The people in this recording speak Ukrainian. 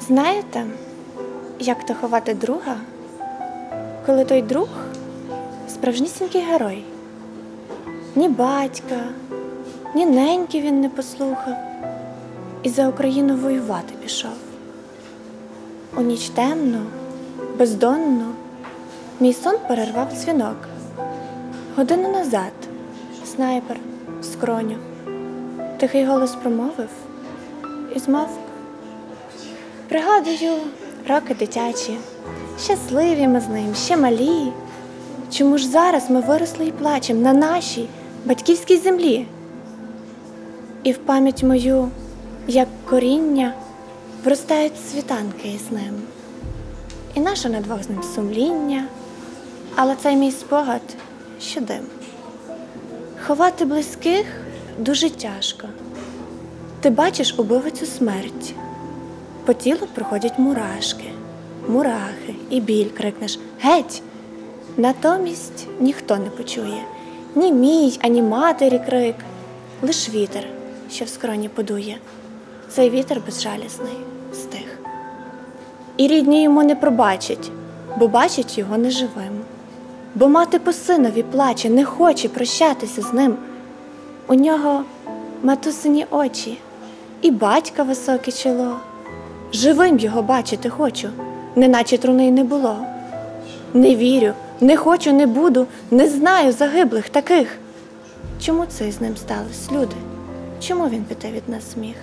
Знаєте, як то ховати друга, коли той друг справжнісінький герой? Ні батька, ні неньки він не послухав і за Україну воювати пішов. У ніч темну, бездонну, мій сон перервав дзвінок. Годину назад снайпер скроню. Тихий голос промовив і змовк. Пригадую, роки дитячі, щасливі ми з ним, ще малі. Чому ж зараз ми виросли і плачем на нашій батьківській землі? І в пам'ять мою, як коріння, вростають світанки із ним. І наше надвох з ним сумління, але цей мій спогад що дим. Ховати близьких дуже тяжко. Ти бачиш убивицю смерть. По тілу проходять мурашки, мурахи і біль крикнеш Геть! Натомість ніхто не почує ні мій, ані матері крик, лиш вітер, що в скроні подує. Цей вітер безжалісний стих. І рідні йому не пробачать, бо бачать його неживим. Бо мати по синові плаче, не хоче прощатися з ним. У нього матусині очі і батька високе чоло. Живим його бачити хочу, неначе труни й не було. Не вірю, не хочу, не буду, не знаю загиблих таких. Чому це з ним сталося, люди? Чому він піте від нас сміх?